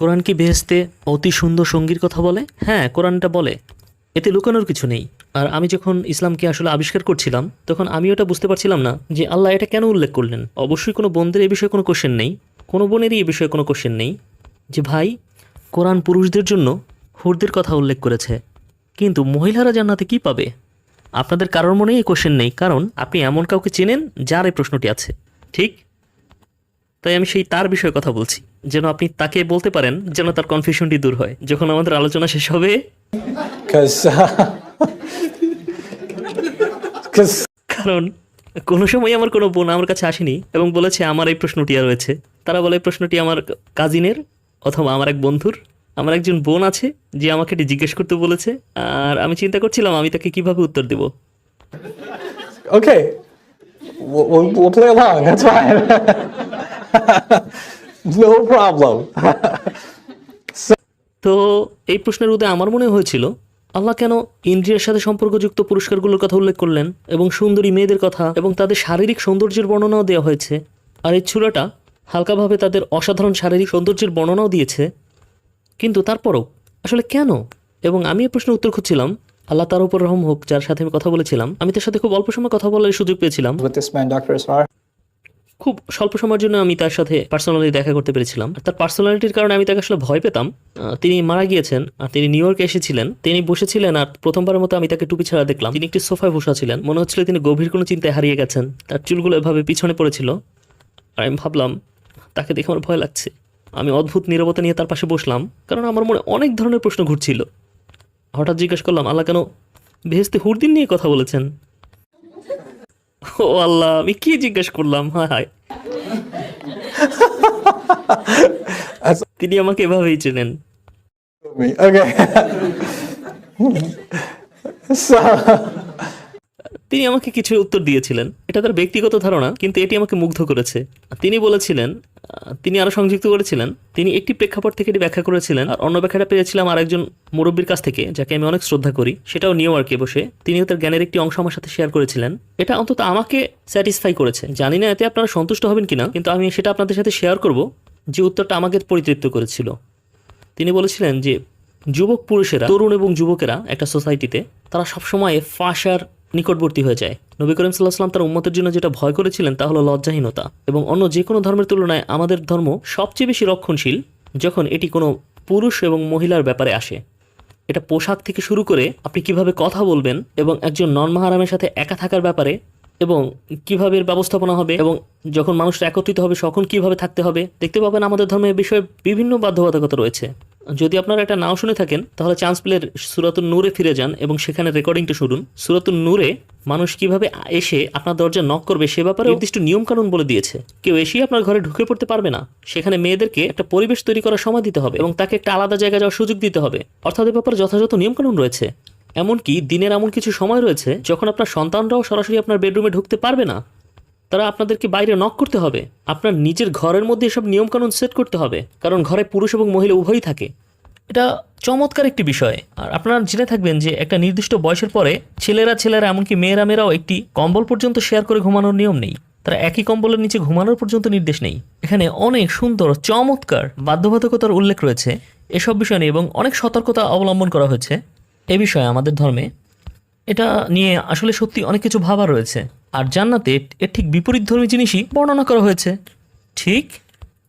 কোরআন কি বেহেস্তে অতি সুন্দর সঙ্গীর কথা বলে? হ্যাঁ কোরআনটা বলে। এতে লুকানোর কিছু নেই। আর আমি যখন ইসলামকে আসলে আবিষ্কার করছিলাম, তখন আমি ওটা বুঝতে পারছিলাম না যে আল্লাহ এটা কেন উল্লেখ করলেন। অবশ্যই কোনো বোনদের এ বিষয়ে কোনো কোশ্চেন নেই। কোনো বোনেরই এ বিষয়ে কোনো কোশ্চেন নেই যে, ভাই, কোরআন পুরুষদের জন্য হুরদের কথা উল্লেখ করেছে। কিন্তু মহিলারা জান্নাতে কি পাবে? আপনাদের কারোর মনেই এই কোশ্চেন নেই। কারণ আপনি এমন কাউকে চেনেন যার এই প্রশ্নটি আছে। ঠিক? তাই আমি সেই তার বিষয়ে কথা বলছি। যেন আপনি তাকে বলতে পারেন যেন তার কনফিউশনটি দূর হয়। যখন আমাদের আলোচনা শেষ হবে। কারণ কোনো সময় আমার কোনো বোন আমার কাছে আসেনি এবং বলেছে আমার এই প্রশ্নটি আর রয়েছে। তারা বলে প্রশ্নটি আমার কাজিনের অথবা আমার এক বন্ধুর। আমার একজন বোন আছে যে আমাকে এটি জিজ্ঞেস করতে বলেছে আর আমি চিন্তা করছিলাম আমি তাকে কীভাবে উত্তর দেব? Okay, no problem. তো এই প্রশ্নের উদয় আমার মনে হয়েছিল আল্লাহ কেন ইন্দ্রিয়ের সাথে সম্পর্কযুক্ত পুরস্কারগুলোর কথা উল্লেখ করলেন এবং সুন্দরী মেয়েদের কথা এবং তাদের শারীরিক সৌন্দর্যের বর্ণনাও দেওয়া হয়েছে। আর এই চূড়াটা হালকাভাবে তাদের অসাধারণ শারীরিক সৌন্দর্যের বর্ণনাও দিয়েছে। কিন্তু তারপরও আসলে কেন? এবং আমি এই প্রশ্নের উত্তর খুঁজছিলাম আল্লাহ তার উপর রহম হোক যার সাথে আমি কথা বলেছিলাম আমি তার সাথে খুব অল্প সময় কথা বলার সুযোগ পেয়েছিলাম। খুব স্বল্প সময়ের জন্য আমি তার সাথে পার্সোনালি দেখা করতে পেরেছিলাম। তার পার্সোনালিটির কারণে আমি তাকে আসলে ভয় পেতাম। তিনি মারা গিয়েছেন আর তিনি নিউ ইয়র্কে এসেছিলেন। তিনি বসেছিলেন আর প্রথমবারের মতো আমি তাকে টুপি ছাড়া দেখলাম। তিনি একটি সোফায় বসা ছিলেন। মনে হচ্ছিল তিনি গভীর কোনো চিন্তায় হারিয়ে গেছেন। তার চুলগুলো এভাবে পিছনে পড়েছিল। আর আমি ভাবলাম, তাকে দেখে আমার ভয় লাগছে। আমি অদ্ভুত নীরবতা নিয়ে তার পাশে বসলাম, কারণ আমার মনে অনেক ধরনের প্রশ্ন ঘুরছিল। হঠাৎ জিজ্ঞেস করলাম, আল্লাহ কেন ভেস্তে হুরদিন নিয়ে কথা বলেছেন? ও আল্লাহ আমি কি জিজ্ঞেস করলাম? হায় হায়। তিনি আমাকে এভাবেই চেনেন। Okay. so, তিনি আমাকে কিছু উত্তর দিয়েছিলেন। এটা তার ব্যক্তিগত ধারণা, কিন্তু এটি আমাকে মুগ্ধ করেছে। তিনি বলেছিলেন তিনি আরও সংযুক্ত করেছিলেন, তিনি একটি প্রেক্ষাপট থেকে এটি ব্যাখ্যা করেছিলেন, আর অন্য ব্যাখ্যাটা পেয়েছিলাম আরেকজন মুরব্বীর কাছ থেকে, যাকে আমি অনেক শ্রদ্ধা করি, সেটাও নিউ ইয়র্কে বসে। তিনিও তার জ্ঞানের একটি অংশ আমার সাথে শেয়ার করেছিলেন। এটা অন্তত আমাকে স্যাটিসফাই করেছে। জানি না এতে আপনারা সন্তুষ্ট হবেন কিনা, কিন্তু আমি সেটা আপনাদের সাথে শেয়ার করব, যে উত্তরটা আমাকে পরিতৃপ্ত করেছিল। তিনি বলেছিলেন যে, যুবক পুরুষেরা, তরুণ এবং যুবকেরা একটা সোসাইটিতে তারা সবসময় ফাঁসার নিকটবর্তী হয়ে যায়। নবী করিম সাল্লাহ সাল্লাম তার উম্মতের জন্য যেটা ভয় করেছিলেন তা হলো লজ্জাহীনতা এবং অন্য যে কোনো ধর্মের তুলনায় আমাদের ধর্ম সবচেয়ে বেশি রক্ষণশীল যখন এটি কোনো পুরুষ এবং মহিলার ব্যাপারে আসে। এটা পোশাক থেকে শুরু করে আপনি কীভাবে কথা বলবেন এবং একজন নন মাহারামের সাথে একা থাকার ব্যাপারে এবং কীভাবে এর ব্যবস্থাপনা হবে এবং যখন মানুষরা একত্রিত হবে, তখন কীভাবে থাকতে হবে, দেখতে পাবেন আমাদের ধর্মে বিষয়ে বিভিন্ন বাধ্যবাধকতা রয়েছে। যদি আপনারা এটা নাও শুনে থাকেন, তাহলে চান্স প্লের সুরাতুল নূরে ফিরে যান এবং সেখানে রেকর্ডিংটা শুনুন। সুরাতুল নূরে মানুষ কীভাবে এসে আপনার দরজা নক করবে সে ব্যাপারে নির্দিষ্ট নিয়ম কানুন বলে দিয়েছে। কেউ এসেই আপনার ঘরে ঢুকে পড়তে পারবে না। সেখানে মেয়েদেরকে একটা পরিবেশ তৈরি করার সময় দিতে হবে এবং তাকে একটা আলাদা জায়গায় যাওয়ার সুযোগ দিতে হবে। অর্থাৎ এ ব্যাপারে যথাযথ নিয়ম কানুন রয়েছে। এমনকি দিনের এমন কিছু সময় রয়েছে যখন আপনার সন্তানরাও সরাসরি আপনার বেডরুমে ঢুকতে পারবে না। তারা আপনাদেরকে বাইরে নক করতে হবে। আপনার নিজের ঘরের মধ্যে এসব নিয়মকানুন সেট করতে হবে, কারণ ঘরে পুরুষ এবং মহিলা উভয়ই থাকে। এটা চমৎকার একটি বিষয়। আর আপনারা জেনে থাকবেন যে একটা নির্দিষ্ট বয়সের পরে ছেলেরা ছেলেরা এমনকি মেয়েরা মেয়েরাও একটি কম্বল পর্যন্ত শেয়ার করে ঘুমানোর নিয়ম নেই। তারা একই কম্বলের নিচে ঘুমানোর পর্যন্ত নির্দেশ নেই। এখানে অনেক সুন্দর, চমৎকার বাধ্যবাধকতার উল্লেখ রয়েছে এসব বিষয় নিয়ে এবং অনেক সতর্কতা অবলম্বন করা হয়েছে। এ বিষয়ে আমাদের ধর্মে এটা নিয়ে আসলে সত্যি অনেক কিছু ভাবা রয়েছে। আর জান্নাতে এর ঠিক বিপরীত ধর্মী জিনিসই বর্ণনা করা হয়েছে। ঠিক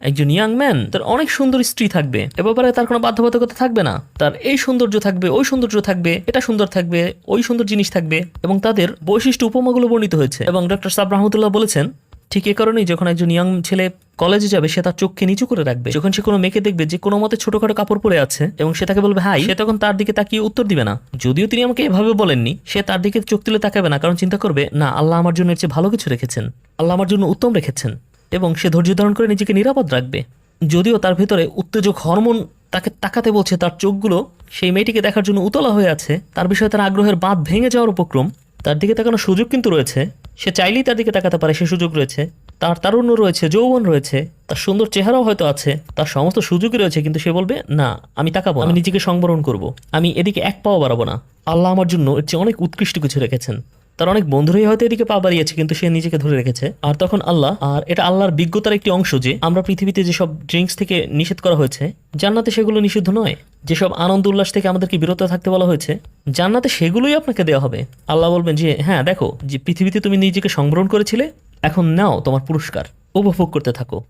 একজন ইয়াং ম্যান তার অনেক সুন্দর স্ত্রী থাকবে, এ ব্যাপারে তার কোনো বাধ্যবাধকতা থাকবে না। তার এই সৌন্দর্য থাকবে, ওই সৌন্দর্য থাকবে, এটা সুন্দর থাকবে, ওই সুন্দর জিনিস থাকবে, এবং তাদের বৈশিষ্ট্য উপমাগুলো বর্ণিত হয়েছে। এবং ডক্টর সাব রহমতুল্লাহ বলেছেন ঠিক এ কারণেই যখন একজন ইয়াং ছেলে কলেজে যাবে, সে তার চোখকে নিচু করে রাখবে। যখন সে কোনো মেয়েকে দেখবে যে কোনো মতে ছোটখাটো কাপড় পরে আছে এবং সে তাকে বলবে, হাই, সে তখন তার দিকে তাকিয়ে উত্তর দিবে না। যদিও তিনি আমাকে এভাবে বলেননি, সে তার দিকে চোখ তুলে তাকাবে না, কারণ চিন্তা করবে, না, আল্লাহ আমার জন্য এর চেয়ে ভালো কিছু রেখেছেন। আল্লাহ আমার জন্য উত্তম রেখেছেন। এবং সে ধৈর্য ধারণ করে নিজেকে নিরাপদ রাখবে। যদিও তার ভেতরে উত্তেজক হরমোন তাকে তাকাতে বলছে, তার চোখগুলো সেই মেয়েটিকে দেখার জন্য উতলা হয়ে আছে। তার বিষয়ে তার আগ্রহের বাঁধ ভেঙে যাওয়ার উপক্রম, তার দিকে তাকানোর সুযোগ কিন্তু রয়েছে। সে চাইলেই তার দিকে তাকাতে পারে, সে সুযোগ রয়েছে। তার তারুণ্য রয়েছে, যৌবন রয়েছে, তার সুন্দর চেহারাও হয়তো আছে, তার সমস্ত সুযোগই রয়েছে, কিন্তু সে বলবে, না, আমি তাকাবো আমি নিজেকে সংবরণ করব। আমি এদিকে এক পাও বাড়াবো না। আল্লাহ আমার জন্য এর চেয়ে অনেক উৎকৃষ্ট কিছু রেখেছেন। তার অনেক বন্ধুরাই হয়তো এদিকে পা বাড়িয়েছে, কিন্তু সে নিজেকে ধরে রেখেছে। আর তখন আল্লাহ, আর এটা আল্লাহর বিজ্ঞতার একটি অংশ যে, আমরা পৃথিবীতে যেসব ড্রিঙ্কস থেকে নিষেধ করা হয়েছে, জান্নাতে সেগুলো নিষিদ্ধ নয়। যেসব আনন্দ উল্লাস থেকে আমাদেরকে বিরত থাকতে বলা হয়েছে, জান্নাতে সেগুলোই আপনাকে দেওয়া হবে। আল্লাহ বলবেন যে হ্যাঁ দেখো, যে পৃথিবীতে তুমি নিজেকে সংবরণ করেছিলে, এখন নাও তোমার পুরস্কার, উপভোগ করতে থাকো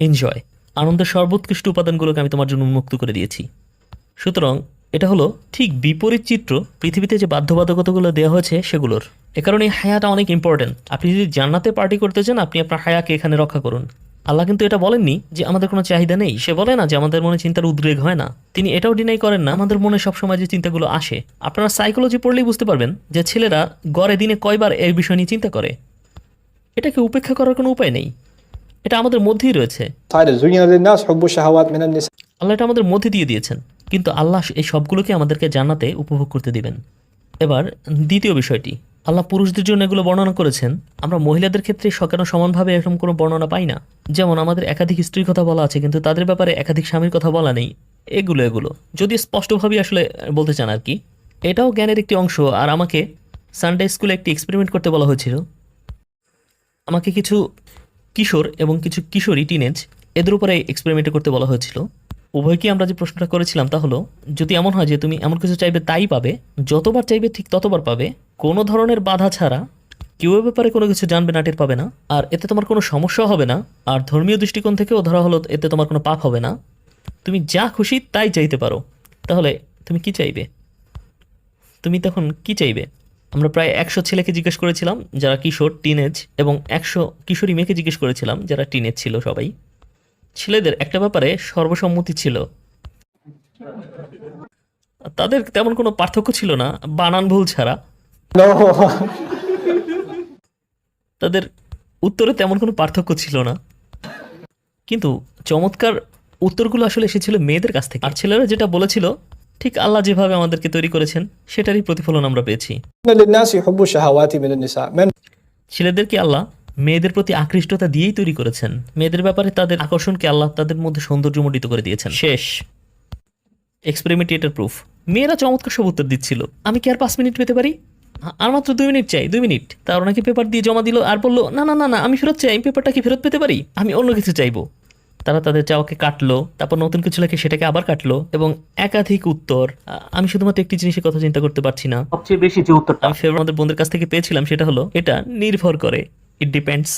এনজয় আনন্দের সর্বোৎকৃষ্ট উপাদানগুলোকে আমি তোমার জন্য উন্মুক্ত করে দিয়েছি। সুতরাং এটা হলো ঠিক বিপরীত চিত্র, পৃথিবীতে যে বাধ্যবাধকতাগুলো দেওয়া হয়েছে সেগুলোর। এ কারণে হায়াটা অনেক ইম্পর্টেন্ট আপনি যদি জান্নাতে পার্টি করতে চান, আপনি আপনার হায়াকে এখানে রক্ষা করুন। আল্লাহ কিন্তু এটা বলেননি যে আমাদের কোনো চাহিদা নেই। সে বলে না যে আমাদের মনে চিন্তার উদ্রেক হয় না। তিনি এটাও ডিনাই করেন না আমাদের মনে সবসময় যে চিন্তাগুলো আসে। আপনারা সাইকোলজি পড়লেই বুঝতে পারবেন যে ছেলেরা গড়ে দিনে কয়বার এই বিষয় নিয়ে চিন্তা করে। এটাকে উপেক্ষা করার কোনো উপায় নেই। এটা আমাদের মধ্যেই রয়েছে। আল্লাহ এটা আমাদের মধ্যে দিয়ে দিয়েছেন। কিন্তু আল্লাহ এই সবগুলোকে আমাদেরকে জানাতে উপভোগ করতে দিবেন। এবার দ্বিতীয় বিষয়টি। আল্লাহ পুরুষদের জন্য এগুলো বর্ণনা করেছেন। আমরা মহিলাদের ক্ষেত্রে কেন সমানভাবে এরকম কোনো বর্ণনা পাই না। যেমন আমাদের একাধিক স্ত্রীর কথা বলা আছে, কিন্তু তাদের ব্যাপারে একাধিক স্বামীর কথা বলা নেই। এগুলো এগুলো। যদি স্পষ্টভাবে আসলে বলতে চান আর কি। এটাও জ্ঞানের একটি অংশ, আর আমাকে সানডে স্কুলে একটি এক্সপেরিমেন্ট করতে বলা হয়েছিল। আমাকে কিছু কিশোর এবং কিছু কিশোরী টিনেজ এদের উপরে এক্সপেরিমেন্ট করতে বলা হয়েছিল। উভয়কে আমরা যে প্রশ্নটা করেছিলাম তা হলো, যদি এমন হয় যে তুমি এমন কিছু চাইবে তাই পাবে, যতবার চাইবে ঠিক ততবার পাবে, কোনো ধরনের বাধা ছাড়া কেউ ব্যাপারে কোনো কিছু জানবে না, টের পাবে না, আর এতে তোমার কোনো সমস্যা হবে না, আর ধর্মীয় দৃষ্টিকোণ থেকেও ধরা হলো এতে তোমার কোনো পাপ হবে না। তুমি যা খুশি তাই চাইতে পারো। তাহলে তুমি কি চাইবে? তুমি তখন কি চাইবে? আমরা প্রায় একশো ছেলেকে জিজ্ঞেস করেছিলাম, যারা কিশোর টিনেজ এবং একশো কিশোরী মেয়েকে জিজ্ঞেস করেছিলাম, যারা টিনেজ ছিল সবাই। ছেলেদের একটা ব্যাপারে সর্বসম্মতি ছিল। তাদের তেমন কোনো পার্থক্য ছিল না বানান ভুল ছাড়া। তাদের উত্তরে তেমন কোনো পার্থক্য ছিল না। কিন্তু চমৎকার উত্তরগুলো আসলে এসেছিল মেয়েদের কাছ থেকে। আর ছেলেরা যেটা বলেছিল ঠিক আল্লাহ যেভাবে আমাদেরকে তৈরি করেছেন সেটারই প্রতিফলন আমরা পেয়েছি। ছেলেদেরকে আল্লাহ মেয়েদের প্রতি আকৃষ্টতা দিয়েই তৈরি করেছেন। মেয়েদের ব্যাপারে তাদের আকর্ষণকে আল্লাহ তাদের মধ্যে সৌন্দর্যমণ্ডিত করে দিয়েছেন। শেষ। এক্সপেরিমেন্ট এটার প্রুফ মেয়েরা চমৎকার সব উত্তর দিচ্ছিল। আমি কি আর পাঁচ মিনিট পেতে পারি? আর মাত্র দুই মিনিট চাই দুই মিনিট। তার ওনাকে পেপার দিয়ে জমা দিল আর বলল না না না না আমি ফেরত চাই আমি পেপারটা কি ফেরত পেতে পারি? আমি অন্য কিছু চাইব। তারা তাদের চাওয়াকে কাটলো তারপর নতুন কিছু লেখে সেটাকে আবার কাটলো এবং একাধিক উত্তর আমি শুধুমাত্র একটি জিনিসের কথা চিন্তা করতে পারছি না। সবচেয়ে বেশি যে উত্তরটা আমি ফেভার আমাদের বন্ধুদের কাছ থেকে পেয়েছিলাম সেটা হলো এটা নির্ভর করে। It depends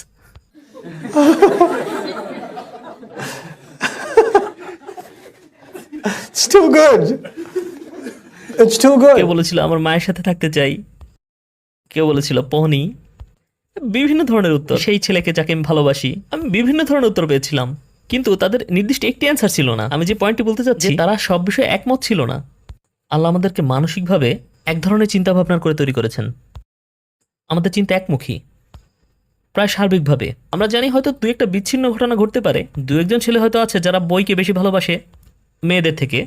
It's too good. It's too good. বলেছিল আমার মায়ের সাথে থাকতে চাই কেউ বলেছিল পহনি বিভিন্ন ধরনের উত্তর। সেই ছেলেকে যাকে আমি ভালোবাসি আমি বিভিন্ন ধরনের উত্তর পেয়েছিলাম। কিন্তু তাদের নির্দিষ্ট একটি অ্যান্সার ছিল না। আমি যে পয়েন্টটি বলতে চাচ্ছি তারা সব বিষয়ে একমত ছিল না। আল্লাহ আমাদেরকে মানসিকভাবে এক ধরনের চিন্তা ভাবনার করে তৈরি করেছেন। আমাদের চিন্তা একমুখী। প্রায় সার্বিকভাবে। আমরা জানি হয়তো দু একটা বিচ্ছিন্ন ঘটনা ঘটতে পারে। দু একজন ছেলে হয়তো আছে যারা বইকে বেশি ভালোবাসে মেয়েদের থেকে।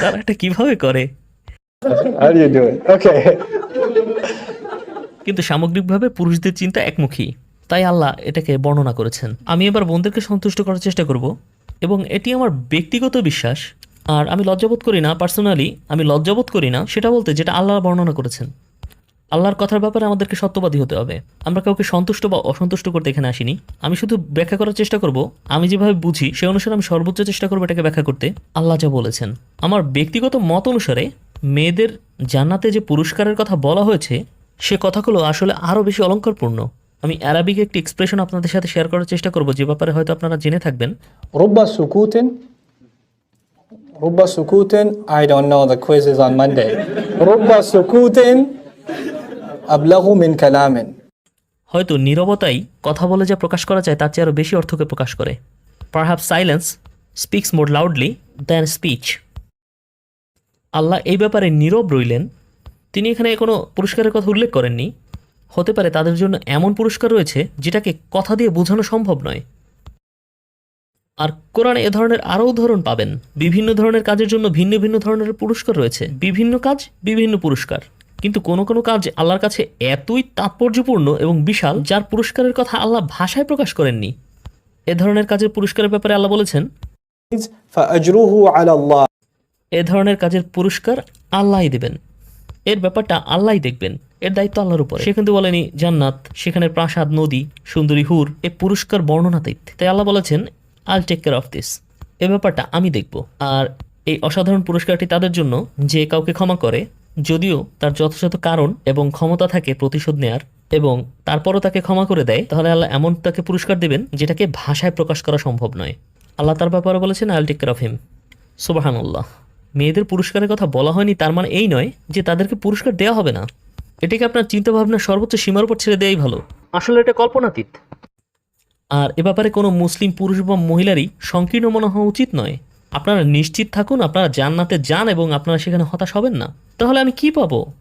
তারা এটা কীভাবে করে. কিন্তু সামগ্রিকভাবে পুরুষদের চিন্তা একমুখী। তাই আল্লাহ এটাকে বর্ণনা করেছেন। আমি এবার বোনদেরকে সন্তুষ্ট করার চেষ্টা করব। এবং এটি আমার ব্যক্তিগত বিশ্বাস আর আমি লজ্জাবোধ করি না পার্সোনালি আমি লজ্জাবোধ করি না সেটা বলতে যেটা আল্লাহ বর্ণনা করেছেন। আল্লাহর কথার ব্যাপারে আমাদেরকে সত্যবাদী হতে হবে। আমরা কাউকে সন্তুষ্ট বা অসন্তুষ্ট করতে এখানে আসিনি। আমি শুধু ব্যাখ্যা করার চেষ্টা করব। আমি যেভাবে বুঝি সে অনুসারে আমি সর্বোচ্চ চেষ্টা করব এটাকে ব্যাখ্যা করতে। আল্লাহ যা বলেছেন। আমার ব্যক্তিগত মত অনুসারে মেয়েদের জান্নাতে যে পুরস্কারের কথা বলা হয়েছে, সে কথাগুলো আসলে আরও বেশি অলঙ্কারপূর্ণ। আমি অ্যারাবিক একটি এক্সপ্রেশন আপনাদের সাথে শেয়ার করার চেষ্টা করব, যে ব্যাপারে হয়তো আপনারা জেনে থাকবেন। সুকুতেন Rubba sukutin. I don't know. The quiz is on Monday. Rubba sukutin. Ablahu min kalamin. হয়তো নীরবতাই কথা বলে যা প্রকাশ করা যায়, তার চেয়ে আরও বেশি অর্থকে প্রকাশ করে perhaps silence speaks more loudly than speech Allah এই ব্যাপারে নীরব রইলেন তিনি এখানে কোনো পুরস্কারের কথা উল্লেখ করেননি হতে পারে তাদের জন্য এমন পুরস্কার রয়েছে, যেটাকে কথা দিয়ে বোঝানো সম্ভব নয় আর কোরআনে এ ধরনের আরও উদাহরণ পাবেন। বিভিন্ন ধরনের কাজের জন্য ভিন্ন ভিন্ন ধরনের পুরস্কার রয়েছে। বিভিন্ন কাজ বিভিন্ন পুরস্কার। কিন্তু কোনো কোনো কাজ আল্লাহর কাছে এতই তাৎপর্যপূর্ণ এবং বিশাল যার পুরস্কারের কথা আল্লাহ ভাষায় প্রকাশ করেননি। এ ধরনের কাজের পুরস্কারের ব্যাপারে আল্লাহ বলেছেন এ ধরনের কাজের পুরস্কার আল্লাহই দেবেন। এর ব্যাপারটা আল্লাহই দেখবেন। এর দায়িত্ব আল্লাহর উপরে। সে কিন্তু বলেনি জান্নাত সেখানে প্রাসাদ নদী সুন্দরী হুর এ পুরস্কার বর্ণনাতে তাই আল্লাহ বলেছেন I'll take care of this এ ব্যাপারটা আমি দেখব। আর এই অসাধারণ পুরস্কারটি তাদের জন্য, যে কাউকে ক্ষমা করে, যদিও তার যথাযথ কারণ এবং ক্ষমতা থাকে প্রতিশোধ নেয়ার, এবং তারপরও তাকে ক্ষমা করে দেয়, তাহলে আল্লাহ এমন তাকে পুরস্কার দেবেন যেটাকে ভাষায় প্রকাশ করা সম্ভব নয়। আল্লাহ তার ব্যাপারে বলেছেন I'll take care of him সুবাহানুল্লাহ। মেয়েদের পুরস্কারের কথা বলা হয়নি, তার মানে এই নয় যে তাদেরকে পুরস্কার দেওয়া হবে না। এটাকে আপনার চিন্তাভাবনা সর্বোচ্চ সীমার উপর ছেড়ে দেওয়াই ভালো। আসলে এটা কল্পনাতীত। আর এ ব্যাপারে কোনো মুসলিম পুরুষ বা মহিলারই সংকীর্ণ মনে হওয়া উচিত নয়। আপনারা নিশ্চিত থাকুন আপনারা জান্নাতে যান এবং আপনারা সেখানে হতাশ হবেন না। তাহলে আমি কি পাবো?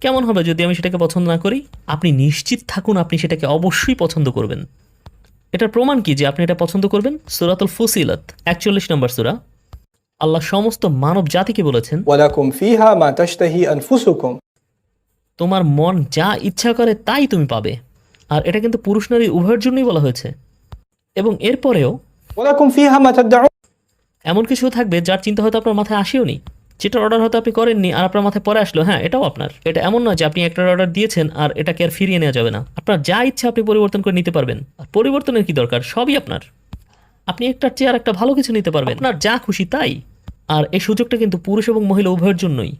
কেমন হবে যদি আমি সেটাকে পছন্দ না করি? আপনি নিশ্চিত থাকুন আপনি সেটাকে অবশ্যই পছন্দ করবেন। এটার প্রমাণ কি যে আপনি এটা পছন্দ করবেন? সুরাতুল ফসিলত একচল্লিশ নম্বর সুরা। আল্লাহ সমস্ত মানব জাতিকে বলেছেন তোমার মন যা ইচ্ছা করে তাই তুমি পাবে। আর এটা কিন্তু পুরুষ নারী উভয়ের জন্যই বলা হয়েছে। এবং এরপরেও এমন কিছু থাকবে যার চিন্তা হয়তো আপনার মাথায় আসেও নি। যেটার অর্ডার হয়তো আপনি করেননি আর আপনার মাথায় পরে আসলো হ্যাঁ এটাও আপনার। এটা এমন নয় যে আপনি একটা অর্ডার দিয়েছেন আর এটাকে আর ফিরিয়ে নেওয়া যাবে না। আপনার যা ইচ্ছা আপনি পরিবর্তন করে নিতে পারবেন। আর পরিবর্তনের কি দরকার? সবই আপনার। আপনি একটা চেয়ার একটা ভালো কিছু নিতে পারবেন। আপনার যা খুশি তাই। আর এই সুযোগটা কিন্তু পুরুষ এবং মহিলা উভয়ের জন্যই।